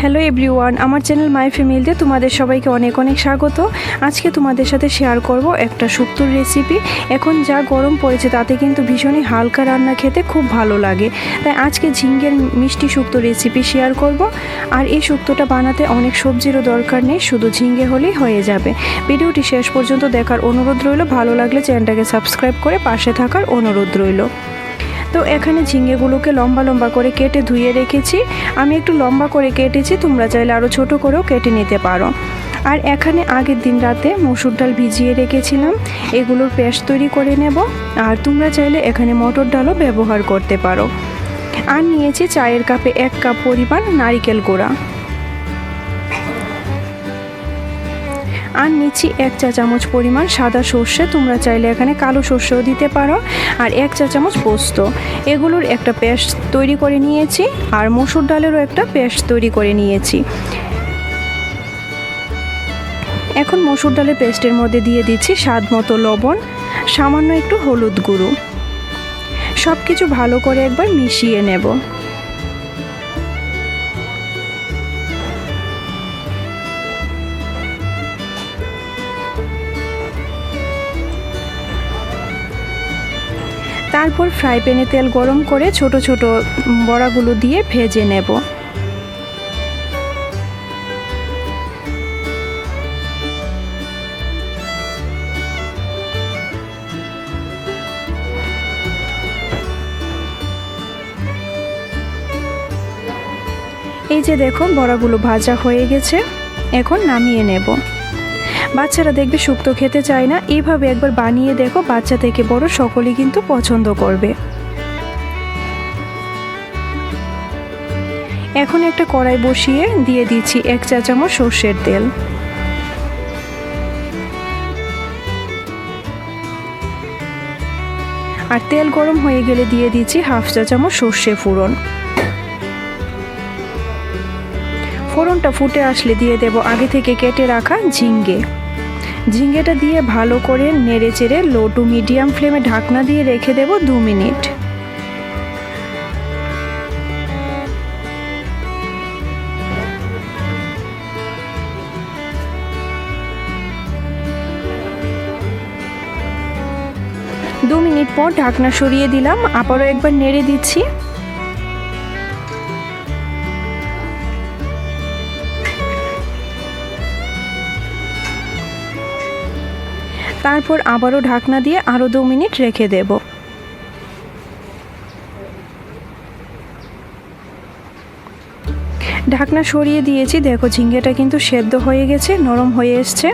Hello everyone আমার channel my ফ্যামিলিতে তোমাদের সবাইকে অনেক অনেক স্বাগত। আজকে তোমাদের সাথে শেয়ার করব একটা শুক্তোর রেসিপি এখন যা গরম পড়েছে তাতে কিন্তু ভীষণই হালকা রান্না খেতে খুব ভালো লাগে। তাই আজকে ঝিঙ্গের মিষ্টি শুক্তো রেসিপি শেয়ার করব। আর এই শুক্তোটা বানাতে অনেক সবজিরও দরকার নেই, শুধু ঝিঙ্গে হলেই হয়ে যাবে। ভিডিওটি শেষ পর্যন্ত দেখার অনুরোধ রইল। ভালো লাগলে চ্যানেলটাকে সাবস্ক্রাইব করে পাশে থাকার অনুরোধ রইল। তো এখানে ঝিঙেগুলোকে লম্বা লম্বা করে কেটে ধুয়ে রেখেছি। আমি একটু লম্বা করে কেটেছি, তোমরা চাইলে আরও ছোট করেও কেটে নিতে পারো। আর এখানে আগের দিন রাতে মসুর ডাল ভিজিয়ে রেখেছিলাম। এগুলোর পেস্ট তৈরি করে নেব। আর তোমরা চাইলে এখানে মটর ডালও ব্যবহার করতে পারো। আর নিয়েছি চায়ের কাপে এক কাপ পরিমাণ নারিকেল গুঁড়া। আর নিচ্ছি এক চা চামচ পরিমাণ সাদা সর্ষে। তোমরা চাইলে এখানে কালো সর্ষেও দিতে পারো। আর এক চা চামচ পোস্ত। এগুলোর একটা পেস্ট তৈরি করে নিয়েছি। আর মসুর ডালেরও একটা পেস্ট তৈরি করে নিয়েছি। এখন মসুর ডালের পেস্টের মধ্যে দিয়ে দিচ্ছি স্বাদ মতো লবণ, সামান্য একটু হলুদ গুঁড়ো। সব কিছু ভালো করে একবার মিশিয়ে নেব। তারপর ফ্রাই প্যানে তেল গরম করে ছোট ছোট বড়াগুলো দিয়ে ভেজে নেব। এই যে দেখো বড়াগুলো ভাজা হয়ে গেছে। এখন নামিয়ে নেব। বাচ্চারা দেখবে শুক্তো খেতে চায় না। এইভাবে একবার বানিয়ে দেখো, বাচ্চা থেকে বড় সকলেই কিন্তু পছন্দ করবে। এখন একটা কড়াই বসিয়ে দিয়ে দিচ্ছি এক চা চামচ সর্ষের তেল। আর তেল গরম হয়ে গেলে দিয়ে দিচ্ছি হাফ চা চামচ সর্ষে ফোড়ন। ফোড়নটা ফুটে আসলে দিয়ে দেব আগে থেকে কেটে রাখা ঝিঙ্গে। ঝিঙ্গেটা দিয়ে ভালো করে নেড়ে চেড়ে লো টু মিডিয়াম ফ্লেমে ঢাকনা দিয়ে রেখে দেব দু মিনিট। দু মিনিট পর ঢাকনা সরিয়ে দিলাম, আবারও একবার নেড়ে দিচ্ছি। তারপর আবারও ঢাকনা দিয়ে আরও দু মিনিট রেখে দেব। ঢাকনা সরিয়ে দিয়েছি। দেখো, ঝিঙ্গেটা কিন্তু সেদ্ধ হয়ে গেছে, নরম হয়ে এসছে।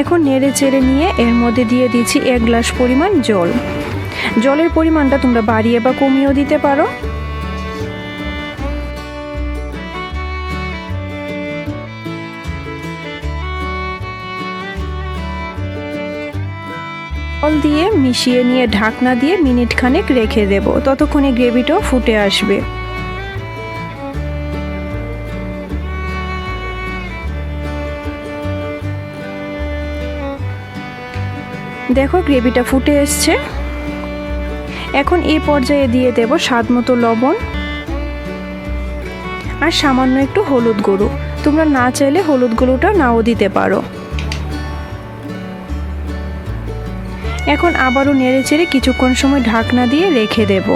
এখন নেড়ে চেড়ে নিয়ে এর মধ্যে দিয়ে দিচ্ছি এক গ্লাস পরিমাণ জল। জলের পরিমাণটা তোমরা বাড়িয়ে বা কমিয়েও দিতে পারো। জল দিয়ে মিশিয়ে নিয়ে ঢাকনা দিয়ে মিনিট খানেক রেখে দেব। ততক্ষণে গ্রেভিটাও ফুটে আসবে। দেখো গ্রেভিটা ফুটে এসছে। এখন এই পর্যায়ে দিয়ে দেব স্বাদ মতো লবণ আর সামান্য একটু হলুদ গুঁড়ো। তোমরা না চাইলে হলুদ গুঁড়োটা নাও দিতে পারো। এখন আবারও নেড়ে চেড়ে কিছুক্ষণ সময় ঢাকনা দিয়ে রেখে দেব।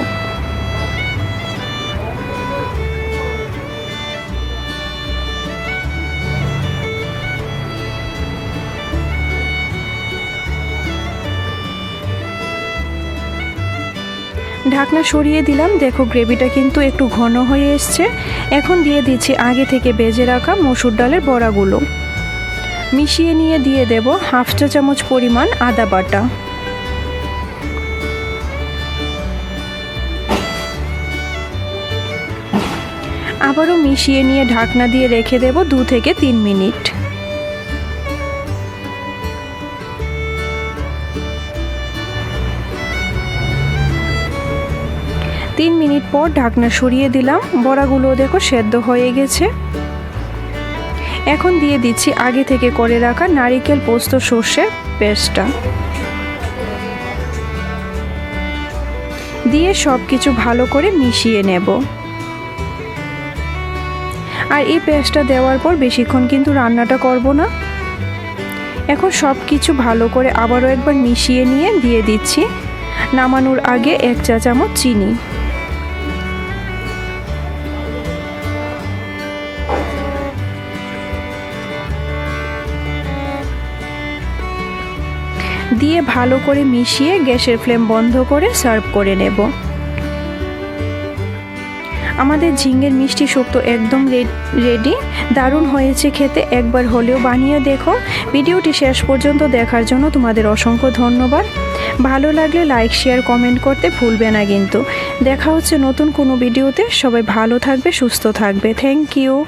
ঢাকনা সরিয়ে দিলাম। দেখো, গ্রেভিটা কিন্তু একটু ঘন হয়ে এসছে। এখন দিয়ে দিচ্ছি আগে থেকে বেজে রাখা মসুর ডালের বড়াগুলো। মিশিয়ে নিয়ে দিয়ে দেব হাফ চা চামচ পরিমাণ আদা বাটা। আবারও মিশিয়ে নিয়ে ঢাকনা দিয়ে রেখে দেব দু থেকে তিন মিনিট। তিন মিনিট পর ঢাকনা সরিয়ে দিলাম। বড়াগুলো দেখো সেদ্ধ হয়ে গেছে। এখন দিয়ে দিচ্ছি আগে থেকে করে রাখা নারিকেল পোস্ত সর্ষের পেস্টটা। দিয়ে সব কিছু ভালো করে মিশিয়ে নেব। আর এই পেঁয়াজটা দেওয়ার পর বেশিক্ষণ কিন্তু রান্নাটা করব না। এখন সব কিছু ভালো করে আবারও একবার মিশিয়ে নিয়ে দিয়ে দিচ্ছি। নামানোর আগে এক চা চামচ চিনি। দিয়ে ভালো করে মিশিয়ে গ্যাসের ফ্লেম বন্ধ করে সার্ভ করে নেব। আমাদের ঝিঙ্গের মিষ্টি শুক্তো একদম রেডি। দারুণ হয়েছে খেতে, একবার হলেও বানিয়ে দেখো। ভিডিওটি শেষ পর্যন্ত দেখার জন্য তোমাদের অসংখ্য ধন্যবাদ। ভালো লাগলে লাইক, শেয়ার, কমেন্ট করতে ভুলবে না কিন্তু। দেখা হচ্ছে নতুন কোনো ভিডিওতে। সবাই ভালো থাকবে, সুস্থ থাকবে। Thank you.